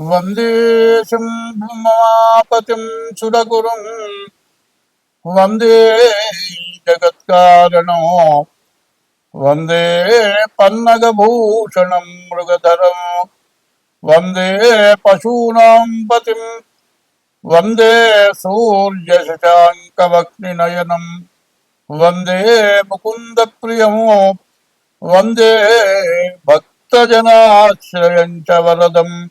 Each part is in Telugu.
వందే శంభుమాపతిం సురగురుం వందే జగత్కారణో వందే పన్నగభూషణం మృగధరం వందే పశూనాం పతిం వందే సూర్యశశాంకవక్నినయనం వందే ముకుంద ముకుందప్రియం వందే భక్తజనాశ్రయం చ వరదం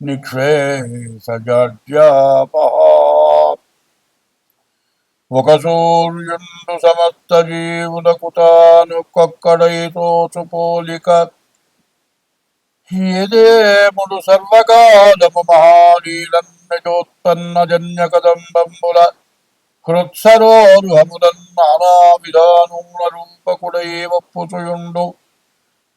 నిక్షేసజాడ్యాపహ ఒక సూర్యుండు సమస్త జీవులకు తాను కొక్కడైతోచు పోలిక. ఏదేముడు సర్వకాలము మహానీలన్నజోత్పన్న జన్య కదంబంబుల హృత్సరోరుహములన్ నానా విధానముల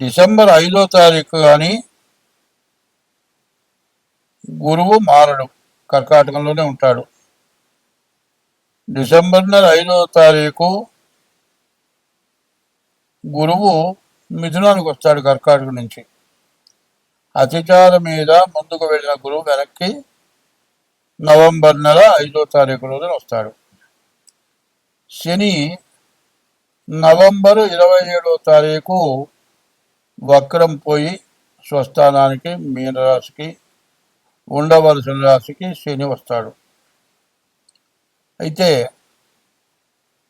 డిసెంబర్ ఐదో తారీఖు కానీ గురువు మారడు. కర్కాటకంలోనే ఉంటాడు. డిసెంబర్ నెల ఐదో తారీఖు గురువు మిథునానికి వస్తాడు కర్కాటక నుంచి. అతిచార మీద ముందుకు వెళ్ళిన గురువు వెనక్కి నవంబర్ నెల ఐదో తారీఖు రోజున వస్తాడు. శని నవంబరు ఇరవై ఏడో తారీఖు వక్రం పోయి స్వస్థానానికి మీనరాశికి ఉండవలసిన రాశికి శని వస్తాడు. అయితే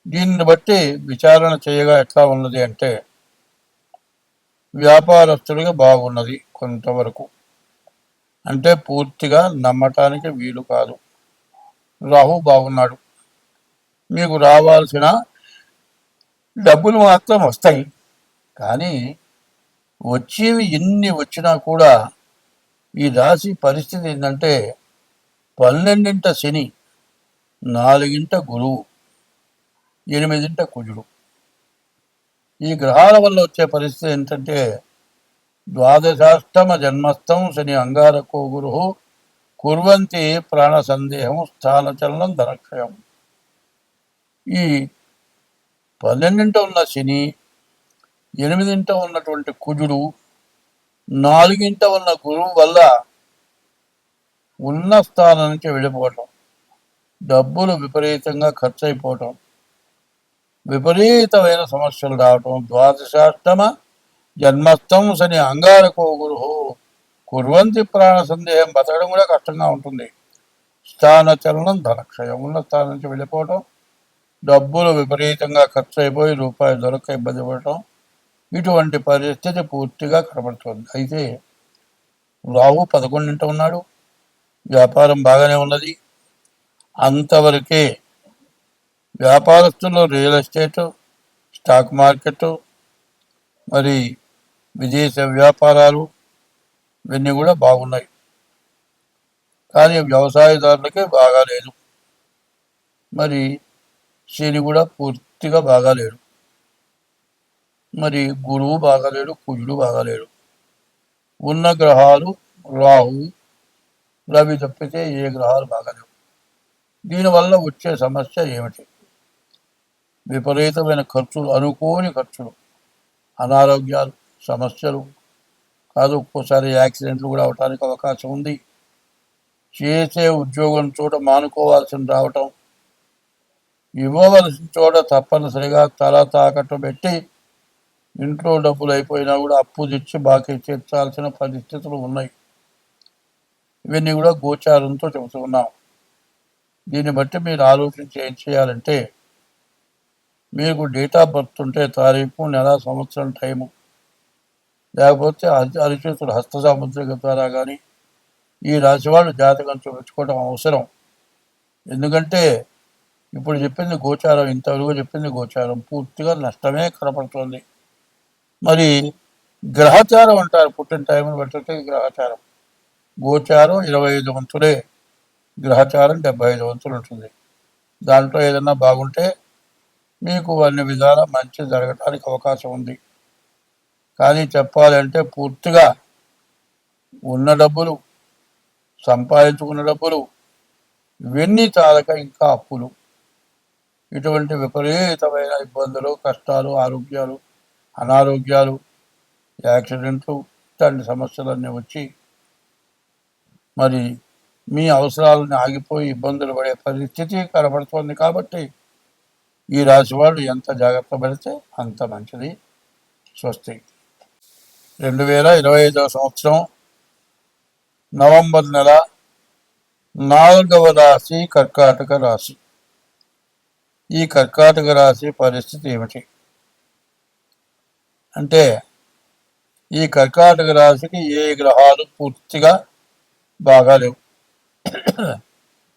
దీన్ని బట్టి విచారణ చేయగా ఎట్లా ఉన్నది అంటే వ్యాపారస్తుడిగా బాగున్నది కొంతవరకు. అంటే పూర్తిగా నమ్మటానికి వీలు కాదు. రాహు బాగున్నాడు. మీకు రావాల్సిన డబ్బులు మాత్రం వస్తాయి. కానీ వచ్చేవి ఎన్ని వచ్చినా కూడా ఈ రాశి పరిస్థితి ఏంటంటే పన్నెండింట శని నాలుగింట గురువు ఎనిమిదింట కుజుడు. ఈ గ్రహాల వల్ల వచ్చే పరిస్థితి ఏంటంటే ద్వాదశాష్టమ జన్మస్థం శని అంగారకో గురు కుర్వంతి ప్రాణ సందేహం స్థానచలనం ధనక్షయం. ఈ పన్నెండింట ఉన్న శని ఎనిమిదింట ఉన్నటువంటి కుజుడు నాలుగింట ఉన్న గురువు వల్ల ఉన్న స్థానం నుంచి వెళ్ళిపోవటం డబ్బులు విపరీతంగా ఖర్చు అయిపోవటం విపరీతమైన సమస్యలు రావటం ద్వాదశాష్టమ జన్మస్థం శని అంగారకో గురు కుర్వంతి ప్రాణ సందేహం బతకడం కూడా కష్టంగా ఉంటుంది. స్థాన చలనం ధనక్షయం ఉన్న స్థానం నుంచి వెళ్ళిపోవటం డబ్బులు విపరీతంగా ఖర్చు అయిపోయి రూపాయి దొరక ఇబ్బంది పడటం ఇటువంటి పరిస్థితి పూర్తిగా కనబడుతుంది. అయితే రావు పదకొండింట ఉన్నాడు. వ్యాపారం బాగానే ఉన్నది. అంతవరకే వ్యాపారస్తులు రియల్ ఎస్టేట్ స్టాక్ మార్కెట్ మరి విదేశ వ్యాపారాలు ఇవన్నీ కూడా బాగున్నాయి. కానీ వ్యవసాయదారులకే బాగాలేదు. మరి శని కూడా పూర్తిగా బాగాలేడు. మరి గురువు బాగాలేడు కుజుడు బాగాలేడు. ఉన్న గ్రహాలు రాహు రవి తప్పితే ఏ గ్రహాలు బాగాలేవు. దీనివల్ల వచ్చే సమస్య ఏమిటి? విపరీతమైన ఖర్చులు అనుకోని ఖర్చులు అనారోగ్యాలు సమస్యలు. కాదు ఒక్కోసారి యాక్సిడెంట్లు కూడా అవడానికి అవకాశం ఉంది. చేసే ఉద్యోగం చోట మానుకోవాల్సిన రావటం ఇవ్వవలసిన చోట తప్పనిసరిగా తల తాకట్టు పెట్టి ఇంట్లో డబ్బులు అయిపోయినా కూడా అప్పు తెచ్చి బాకీ తీర్చాల్సిన పరిస్థితులు ఉన్నాయి. ఇవన్నీ కూడా గోచారంతో చెబుతున్నాం దీన్ని బట్టి మీరు ఆలోచించి ఏం చేయాలంటే మీకు డేట్ ఆఫ్ బర్త్ ఉంటే తారీఖు నెల సంవత్సరం టైము. లేకపోతే అరిచేతుడు హస్త సాముద్రిక ద్వారా కానీ ఈ రాశి వాళ్ళు జాతకం చూపించుకోవడం అవసరం. ఎందుకంటే ఇప్పుడు చెప్పింది గోచారం ఇంతవరకు చెప్పింది గోచారం. పూర్తిగా నష్టమే కనపడుతుంది. మరి గ్రహచారం అంటారు పుట్టిన టైంను బట్టి గ్రహచారం. గోచారం ఇరవై ఐదు వంతులే. గ్రహచారం డెబ్బై ఐదు వంతులు ఉంటుంది. దాంట్లో ఏదన్నా బాగుంటే మీకు అన్ని విధాలా మంచి జరగడానికి అవకాశం ఉంది. కానీ చెప్పాలంటే పూర్తిగా ఉన్న డబ్బులు సంపాదించుకున్న డబ్బులు ఇవన్నీ చాలక ఇంకా అప్పులు. ఇటువంటి విపరీతమైన ఇబ్బందులు కష్టాలు ఆరోగ్యాలు అనారోగ్యాలు యాక్సిడెంట్లు ఇట్లాంటి సమస్యలన్నీ వచ్చి మరి మీ అవసరాలను ఆగిపోయి ఇబ్బందులు పడే పరిస్థితి కనబడుతోంది కాబట్టి ఈ రాశి వాళ్ళు ఎంత జాగ్రత్త పడితే అంత మంచిది. స్వస్తి. రెండు వేల ఇరవై ఐదవ సంవత్సరం నవంబర్ నెల నాలుగవ రాశి కర్కాటక రాశి. ఈ కర్కాటక రాశి పరిస్థితి ఏమిటి? అంటే ఈ కర్కాటక రాశికి ఏ గ్రహాలు పూర్తిగా బాగాలేవు.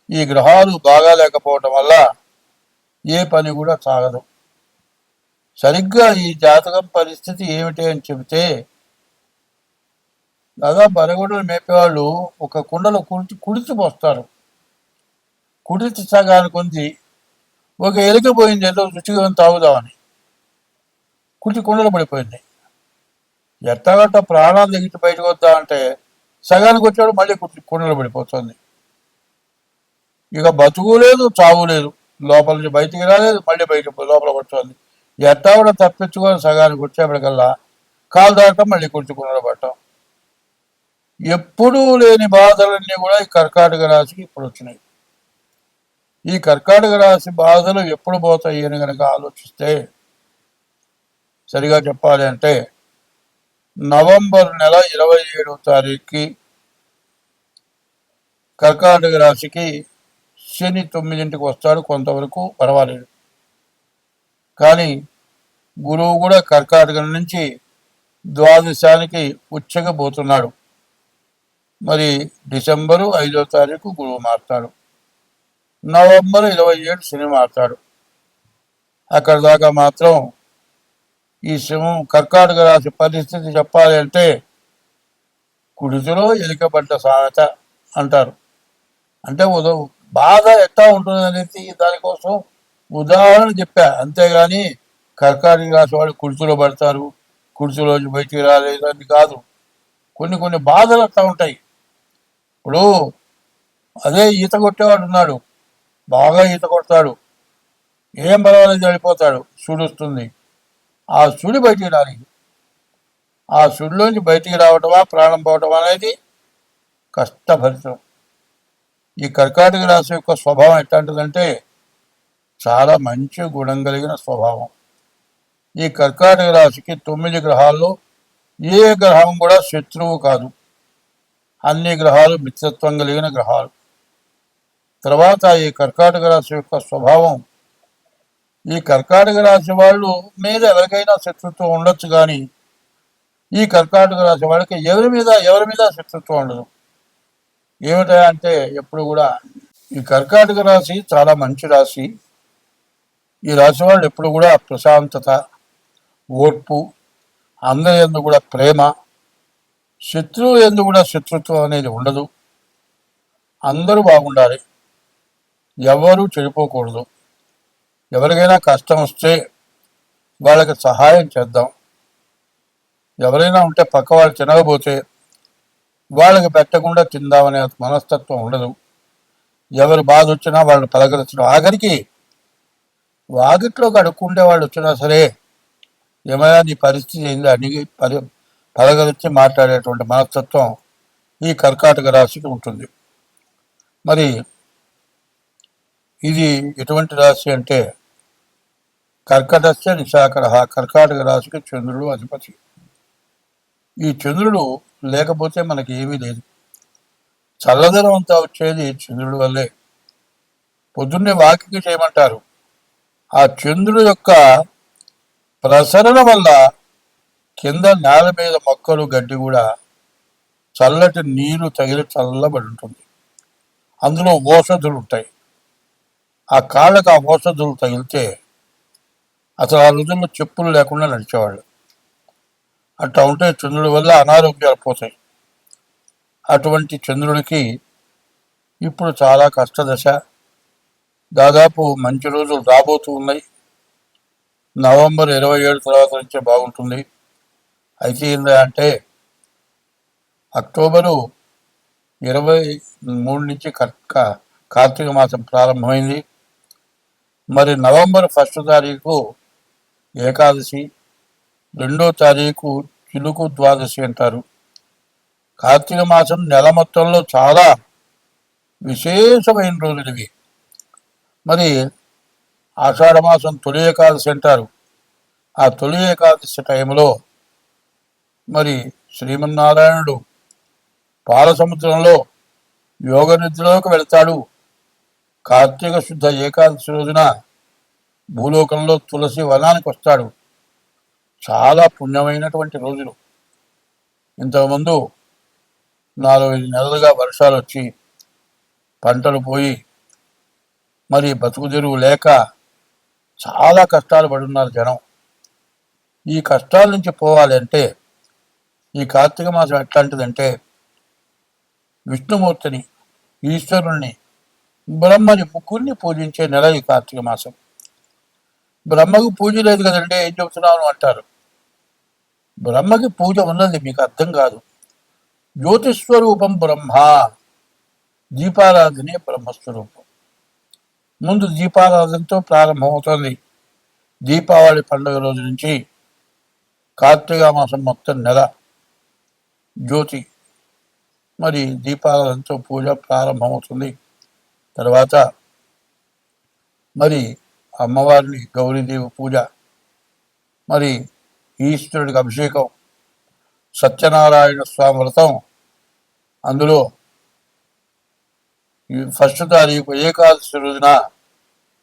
ఈ గ్రహాలు బాగా లేకపోవటం వల్ల ఏ పని కూడా సాగదు. సరిగ్గా ఈ జాతకం పరిస్థితి ఏమిటి అని చెబితే దాదాపు బరగొడలు మేపేవాళ్ళు ఒక కుండలో కుడిచి కుడిచి పోస్తారు. కుడిచి సగానికి ఉంది ఒక ఎలుక పోయింది ఏదో రుచిగా తాగుదామని. కుటి కుండలు పడిపోయింది. ఎట్టగట్ట ప్రాణాలు దిగిటి బయటకు వద్దామంటే సగానికి వచ్చాడు మళ్ళీ కుటి కుండలు పడిపోతుంది. ఇక బతుకు లేదు చావు లేదు. లోపల నుంచి బయటికి రాలేదు మళ్ళీ బయట లోపల పడుతుంది. ఎట్టా కూడా తప్పించుకొని సగానికి వచ్చేప్పటికల్లా కాలు దాటం మళ్ళీ కుర్చీ కుండలు పట్టడం ఎప్పుడూ లేని బాధలన్నీ కూడా ఈ కర్కాటక రాశికి ఇప్పుడు వచ్చినాయి. ఈ కర్కాటక రాశి బాధలు ఎప్పుడు పోతాయి అని కనుక ఆలోచిస్తే సరిగా చెప్పాలి అంటే నవంబర్ నెల ఇరవై ఏడవ తారీఖుకి కర్కాటక రాశికి శని తొమ్మిదింటికి వస్తాడు కొంతవరకు పర్వాలేదు. కానీ గురువు కూడా కర్కాటక నుంచి ద్వాదశానికి ఉచ్చగబోతున్నాడు మరి డిసెంబరు ఐదో తారీఖు గురువు మారుతాడు. నవంబర్ ఇరవై ఏడు సినిమా ఆడతాడు. అక్కడ దాకా మాత్రం ఈ సింహం కర్కాటక రాశి పరిస్థితి చెప్పాలి అంటే కుడితిలో ఎలికబడ్డ సామెత అంటారు. అంటే ఉద బాధ ఎట్లా ఉంటుంది అనేది దానికోసం ఉదాహరణ చెప్పా. అంతేగాని కర్కాటక రాశి వాళ్ళు కుడితిలో పడతారు కుడితిలో బయటికి రాలేదు అని కాదు. కొన్ని కొన్ని బాధలు అట్లా ఉంటాయి. ఇప్పుడు అదే ఈత కొట్టేవాడు ఉన్నాడు. బాగా ఈత కొడతాడు. ఏం బలవాలని వెళ్ళిపోతాడు సుడుస్తుంది. ఆ సుడి బయటికి రానికి ఆ సుడిలోంచి బయటికి రావటమా ప్రాణం పోవటం అనేది కష్టభరితం ఈ కర్కాటక రాశి యొక్క స్వభావం ఎట్లాంటిదంటే చాలా మంచి గుణం కలిగిన స్వభావం. ఈ కర్కాటక రాశికి తొమ్మిది గ్రహాల్లో ఏ గ్రహం కూడా శత్రువు కాదు. అన్ని గ్రహాలు మిత్రత్వం కలిగిన గ్రహాలు. తర్వాత ఈ కర్కాటక రాశి యొక్క స్వభావం. ఈ కర్కాటక రాశి వాళ్ళు మీద ఎవరికైనా శత్రుత్వం ఉండొచ్చు కానీ ఈ కర్కాటక రాశి వాళ్ళకి ఎవరి మీద ఎవరి మీద శత్రుత్వం ఉండదు. ఏమిటా అంటే ఎప్పుడు కూడా ఈ కర్కాటక రాశి చాలా మంచి రాశి. ఈ రాశి వాళ్ళు ఎప్పుడు కూడా ప్రశాంతత ఓర్పు అందరి ఎందు కూడా ప్రేమ శత్రువు ఎందు కూడా శత్రుత్వం అనేది ఉండదు. అందరూ బాగుండాలి. ఎవరూ చెడిపోకూడదు. ఎవరికైనా కష్టం వస్తే వాళ్ళకి సహాయం చేద్దాం. ఎవరైనా ఉంటే పక్క వాళ్ళు తినకపోతే వాళ్ళకి పెట్టకుండా తిందామనే మనస్తత్వం ఉండదు. ఎవరు బాధ వచ్చినా వాళ్ళని పలకరించడం. ఆఖరికి వాకిట్లోకి అడుక్కుంటే వాళ్ళు వచ్చినా సరే ఏమైనా నీ పరిస్థితి ఏంది అడిగి పరి పలకరించి మాట్లాడేటువంటి మనస్తత్వం ఈ కర్కాటక రాశికి ఉంటుంది. మరి ఇది ఎటువంటి రాశి అంటే కర్కటస్య నిశాకర కర్కాటక రాశికి చంద్రుడు అధిపతి. ఈ చంద్రుడు లేకపోతే మనకి ఏమీ లేదు. చల్లదనం అంతా వచ్చేది చంద్రుడి వల్లే. పొద్దున్నే వాకింగ్ చేయమంటారు. ఆ చంద్రుడు యొక్క ప్రసరణ వల్ల కింద నేల మీద మొక్కలు గడ్డి కూడా చల్లటి నీరు తగిలి చల్లబడి ఉంటుంది. అందులో ఔషధులు ఉంటాయి. ఆ కాళ్ళకు ఆ ఔషధులు తగిలితే అసలు ఆ రోజుల్లో చెప్పులు లేకుండా నడిచేవాళ్ళు. అట్లా ఉంటే చంద్రుడి వల్ల అనారోగ్యాలు పోతాయి. అటువంటి చంద్రుడికి ఇప్పుడు చాలా కష్టదశ. దాదాపు మంచి రోజులు రాబోతూ ఉన్నాయి. నవంబర్ ఇరవై ఏడు తర్వాత నుంచే బాగుంటుంది. అయితే ఏంటి అంటే అక్టోబరు ఇరవై మూడు నుంచి కర్క కార్తీక మాసం ప్రారంభమైంది. మరి నవంబర్ ఫస్ట్ తారీఖు ఏకాదశి రెండో తారీఖు చిలుకు ద్వాదశి అంటారు. కార్తీక మాసం నెల మొత్తంలో చాలా విశేషమైన రోజులు ఇవి. మరి ఆషాఢ మాసం తొలి ఏకాదశి అంటారు. ఆ తొలి ఏకాదశి టైంలో మరి శ్రీమన్నారాయణుడు పాలసముద్రంలో యోగ నిద్రలోకి వెళ్తాడు. కార్తీక శుద్ధ ఏకాదశి రోజున భూలోకంలో తులసి వనానికి వస్తాడు. చాలా పుణ్యమైనటువంటి రోజులు. ఇంతకుముందు నాలుగైదు నెలలుగా వర్షాలు వచ్చి పంటలు పోయి మరి బతుకు తెరువు లేక చాలా కష్టాలు పడున్నారు జనం. ఈ కష్టాల నుంచి పోవాలి అంటే ఈ కార్తీక మాసం ఎట్లాంటిదంటే విష్ణుమూర్తిని ఈశ్వరుణ్ణి బ్రహ్మని ముగ్గురిని పూజించే నెల ఈ కార్తీక మాసం. బ్రహ్మకు పూజ లేదు కదండి ఏం చెబుతున్నాను అంటారు. బ్రహ్మకి పూజ ఉన్నది మీకు అర్థం కాదు. జ్యోతిస్వరూపం బ్రహ్మ. దీపారాధనే బ్రహ్మస్వరూపం. ముందు దీపారాధనతో ప్రారంభమవుతుంది. దీపావళి పండుగ రోజు నుంచి కార్తీక మాసం మొత్తం నెల. జ్యోతి. మరి దీపారాధనతో పూజ ప్రారంభమవుతుంది. తర్వాత మరి అమ్మవారిని గౌరీదేవి పూజ మరి ఈశ్వరుడికి అభిషేకం సత్యనారాయణ స్వామి వ్రతం అందులో ఈ ఫస్ట్ తారీఖు ఏకాదశి రోజున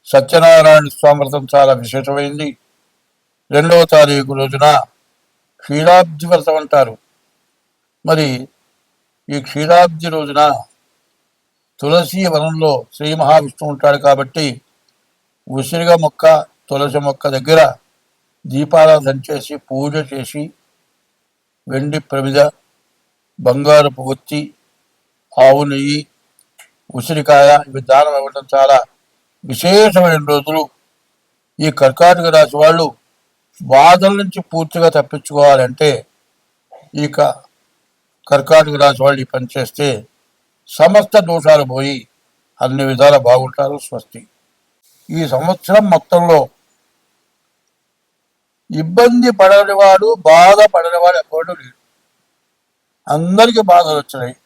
సత్యనారాయణ స్వామి వ్రతం చాలా విశేషమైంది. రెండవ తారీఖు రోజున క్షీరాబ్ది వ్రతం అంటారు. మరి ఈ క్షీరాబ్ది రోజున తులసి వనంలో శ్రీ మహావిష్ణువు ఉంటాడు కాబట్టి ఉసిరిగ మొక్క తులసి మొక్క దగ్గర దీపారాధన చేసి పూజ చేసి వెండి ప్రమిద బంగారపు ఒత్తి ఆవు నెయ్యి ఉసిరికాయ ఇవి దానం ఇవ్వడం చాలా విశేషమైన రోజులు. ఈ కర్కాటక రాశి వాళ్ళు బాధల నుంచి పూర్తిగా తప్పించుకోవాలంటే ఈ కర్కాటక రాశి వాళ్ళు ఈ పని చేస్తే సమస్త దోషాలు పోయి అన్ని విధాల బాగుంటారు స్వస్తి. ఈ సంవత్సరం మొత్తంలో ఇబ్బంది పడనివాడు బాధ పడనివాడు ఎప్పుడు లేడు. అందరికీ బాధలు వచ్చినాయి.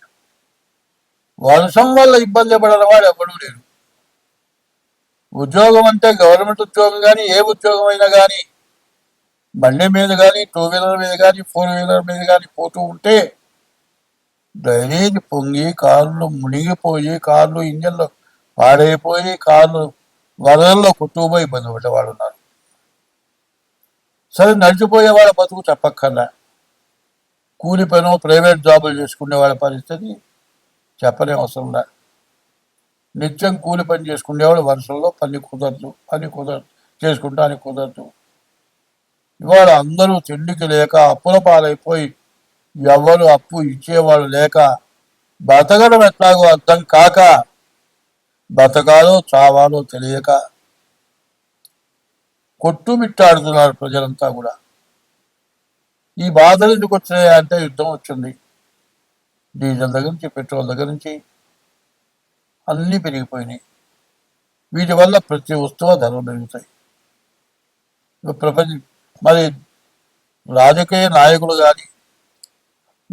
వర్షం వల్ల ఇబ్బంది పడనివాడు ఎప్పుడూ లేడు. ఉద్యోగం అంటే గవర్నమెంట్ ఉద్యోగం కానీ ఏ ఉద్యోగం అయినా కానీ బండి మీద కానీ టూ వీలర్ మీద కానీ ఫోర్ వీలర్ మీద కానీ పోతూ ఉంటే డ్రైనేజ్ పొంగి కార్లు మునిగిపోయి కార్లు ఇంజన్లు పాడైపోయి కార్లు వరదల్లో కొట్టుకుపోయి ఇబ్బంది పడ్డవాళ్ళు ఉన్నారు. సరే నడిచిపోయే వాళ్ళ బతుకు చెప్పక్కర్లా. కూలి పని ప్రైవేట్ జాబులు చేసుకునే వాళ్ళ పరిస్థితి చెప్పనే అవసరం లే. నిత్యం కూలి పని చేసుకునేవాడు వరుసల్లో పని కుదరదు పని కుదరదు చేసుకుంటానికి కుదరదు. ఇవాళ అందరూ తిండికి లేక అప్పుల పాలైపోయి ఎవరు అప్పు ఇచ్చేవాళ్ళు లేక బతకడం ఎట్లాగో అర్థం కాక బతకాలో చావాలో తెలియక కొట్టుమిట్టాడుతున్నారు ప్రజలంతా కూడా. ఈ బాధలు ఎందుకు వచ్చినాయంటే అంటే యుద్ధం వచ్చింది. డీజిల్ దగ్గర నుంచి పెట్రోల్ దగ్గర నుంచి అన్నీ పెరిగిపోయినాయి. వీటి వల్ల ప్రతి వస్తువు ధరలు పెరుగుతాయి. ప్రపంచ మరి రాజకీయ నాయకులు కానీ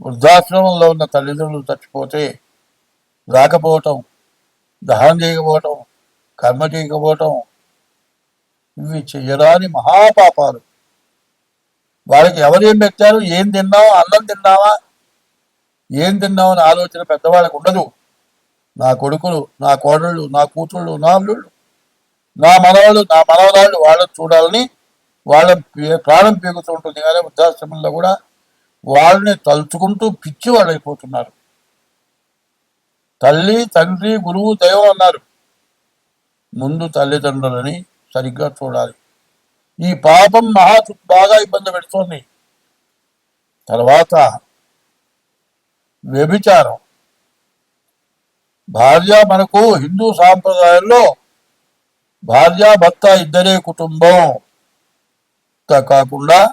వృద్ధాశ్రమంలో ఉన్న తల్లిదండ్రులు చచ్చిపోతే రాకపోవటం దహనం చేయకపోవటం కర్మ చేయకపోవటం ఇవి చేయరాని మహాపాపాలు. వాళ్ళకి ఎవరేం పెట్టారు? ఏం తిన్నావా? అన్నం తిన్నావా? ఏం తిన్నామని ఆలోచన పెద్దవాళ్ళకు ఉండదు. నా కొడుకులు నా కోడళ్ళు నా కూతుళ్ళు నా అల్లుళ్ళు నా మనవాళ్ళు నా మనవరాళ్ళు వాళ్ళని చూడాలని వాళ్ళ ప్రాణం పీగుతూ ఉంటుంది. కానీ వృద్ధాశ్రమంలో కూడా వాళ్ళని తలుచుకుంటూ పిచ్చివాడైపోతున్నారు. తల్లి తండ్రి గురువు దైవం అన్నారు. ముందు తల్లిదండ్రులని సరిగ్గా చూడాలి. ఈ పాపం మహా బాగా ఇబ్బంది పెడుతోంది. తర్వాత వ్యభిచారం. భార్య మనకు హిందూ సాంప్రదాయంలో భార్య భర్త ఇద్దరే కుటుంబం. కాకుండా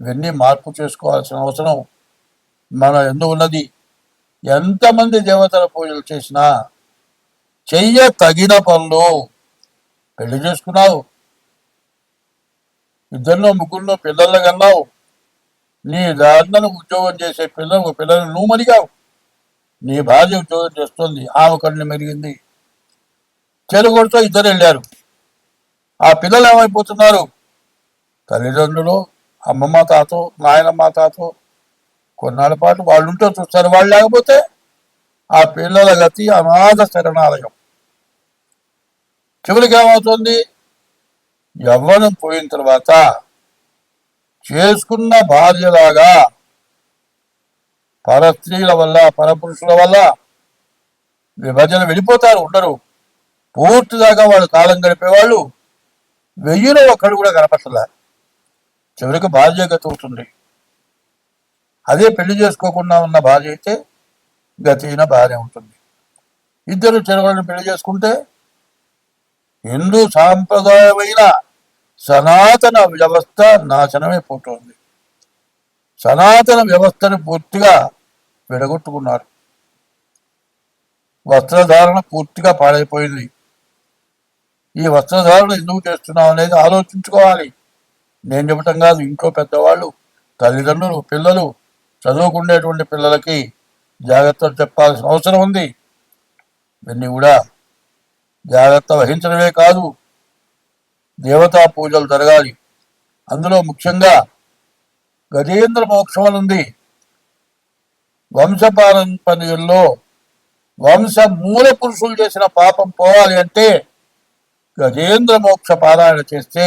ఇవన్నీ మార్పు చేసుకోవాల్సిన అవసరం మన ఎందు ఉన్నది. ఎంతమంది దేవతల పూజలు చేసినా చెయ్య తగిన పనులు పెళ్ళి చేసుకున్నావు. ఇద్దరిలో ముగ్గురులో పిల్లలు కన్నావు. నీ దాంట్లో ఉద్యోగం చేసే పిల్లలు పిల్లలు నువ్వు మరిగావు. నీ భార్య ఉద్యోగం చేస్తుంది ఆమె కళ్ళు మెరిగింది. చెరుగొడుతో ఇద్దరు వెళ్ళారు. ఆ పిల్లలు ఏమైపోతున్నారు? తల్లిదండ్రులు అమ్మమ్మ తాతో నాయనమ్మ తాతో కొన్నాళ్ళ పాటు వాళ్ళు ఉంటే చూస్తారు. వాళ్ళు లేకపోతే ఆ పిల్లల గతి అనాథ శరణాలయం. చివరికి ఏమవుతుంది? యవ్వనం పోయిన తర్వాత చేసుకున్న భార్యలాగా పరస్త్రీల వల్ల పరపురుషుల వల్ల విభజన వెళ్ళిపోతారు ఉండరు. పూర్తిదాకా వాళ్ళు కాలం గడిపేవాళ్ళు. వెయ్యిలో ఒక్కడు కూడా కనపడలేదు చివరికి భార్య గతి అవుతుంది. అదే పెళ్ళి చేసుకోకుండా ఉన్న భార్య అయితే గతి అయిన భార్య ఉంటుంది. ఇద్దరు చెరవలను పెళ్ళి చేసుకుంటే హిందూ సాంప్రదాయమైన సనాతన వ్యవస్థ నాశనమే పోతుంది. సనాతన వ్యవస్థను పూర్తిగా విడగొట్టుకున్నారు. వస్త్రధారణ పూర్తిగా పాడైపోయింది. ఈ వస్త్రధారణ ఎందుకు చేస్తున్నాం అనేది ఆలోచించుకోవాలి. నేను చెప్పటం కాదు ఇంట్లో పెద్దవాళ్ళు తల్లిదండ్రులు పిల్లలు చదువుకునేటువంటి పిల్లలకి జాగ్రత్తలు చెప్పాల్సిన అవసరం ఉంది. ఇవన్నీ కూడా జాగ్రత్త వహించడమే కాదు దేవతా పూజలు జరగాలి. అందులో ముఖ్యంగా గజేంద్ర మోక్షం అని ఉంది వంశపారంపర్యంలో వంశ మూల పురుషులు చేసిన పాపం పోవాలి అంటే గజేంద్ర మోక్ష పారాయణ చేస్తే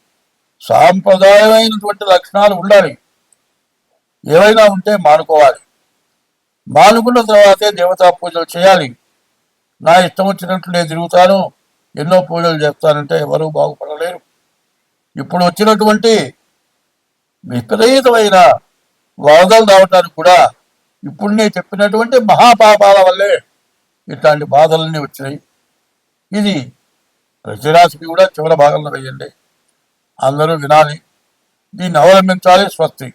సాంప్రదాయమైనటువంటి లక్షణాలు ఉండాలి. ఏవైనా ఉంటే మానుకోవాలి. మానుకున్న తర్వాతే దేవతా పూజలు చేయాలి. నా ఇష్టం వచ్చినట్లు నేను తిరుగుతాను. ఎన్నో పూజలు చేస్తానంటే ఎవరూ బాగుపడలేరు. ఇప్పుడు వచ్చినటువంటి విపరీతమైన వరదలు రావటానికి కూడా ఇప్పుడు నేను చెప్పినటువంటి మహాపాపాల వల్లే ఇట్లాంటి బాధలన్నీ వచ్చినాయి. ఇది ప్రతిరాశికి కూడా చివరి భాగంలో వేయండి. అందరూ వినాలి. దీన్ని అవలంబించాలి. స్వస్తి.